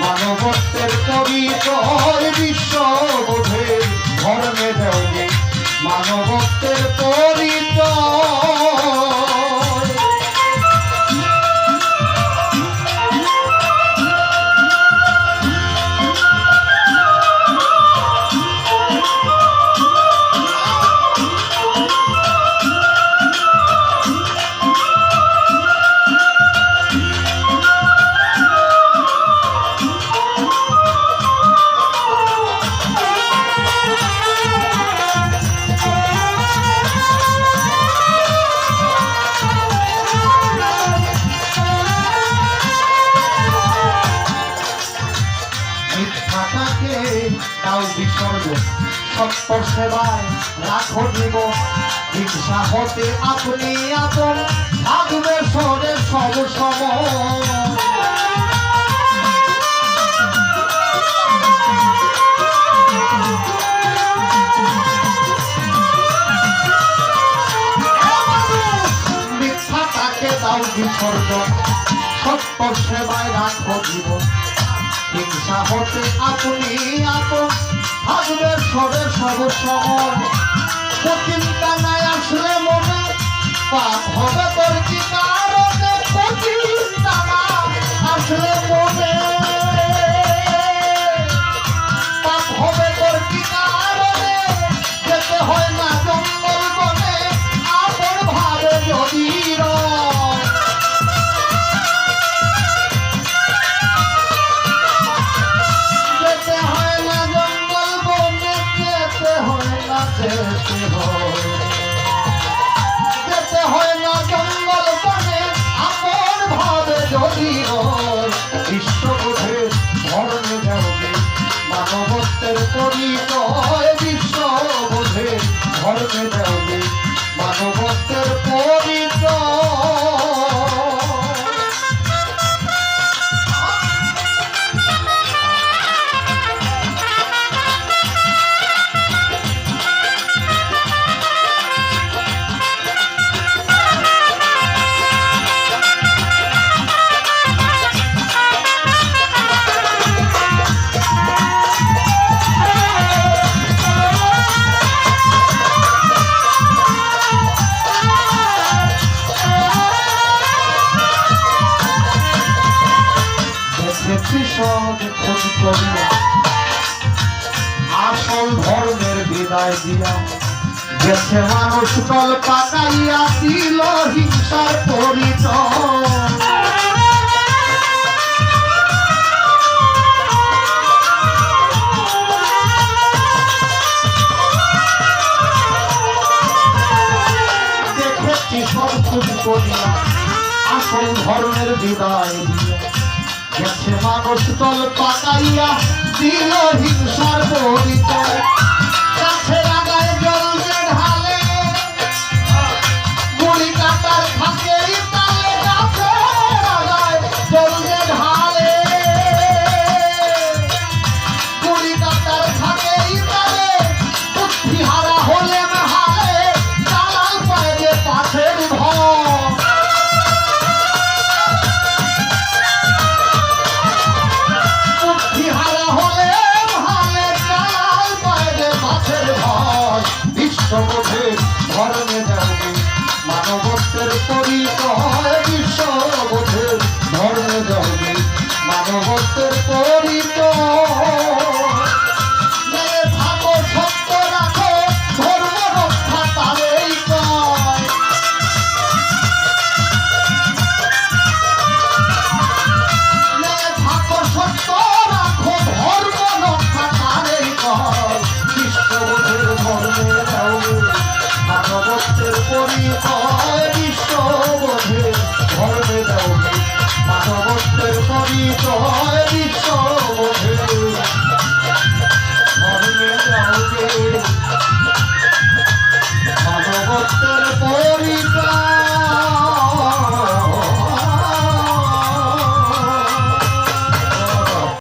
মানবত্বের পরিচয় বিশ্ব ধর্মে দেওগে মানবত্বের পরি মিথ্যাটাকে তাও বিসর্গ সত্য সেবায় রাখো জীবন হিংসা হতে আপনি আপন থাকবে সরে সব সময় দাও বিসর্জন সত্য সেবায় রাখো জীবন হিংসা হতে আপনি আপন। থাকবে সবে সব সময় চিন্তা নাই আসলে মনে, পাপ হবে তোর কি মানবত্বের পরিচয় বিশ্ববোধে ধর্মে যাবে মানবত্বের পরিচয় আসল ধর্মের বিদায় দিয়া গেছে মানুষ দল পাকাইয়া দিল হিংসার পরিচয়। আসল ধর্মের বিদায় দিয়া মানুষ দল পাকাইয়া দিল হিংসার পরিচয় পরিহার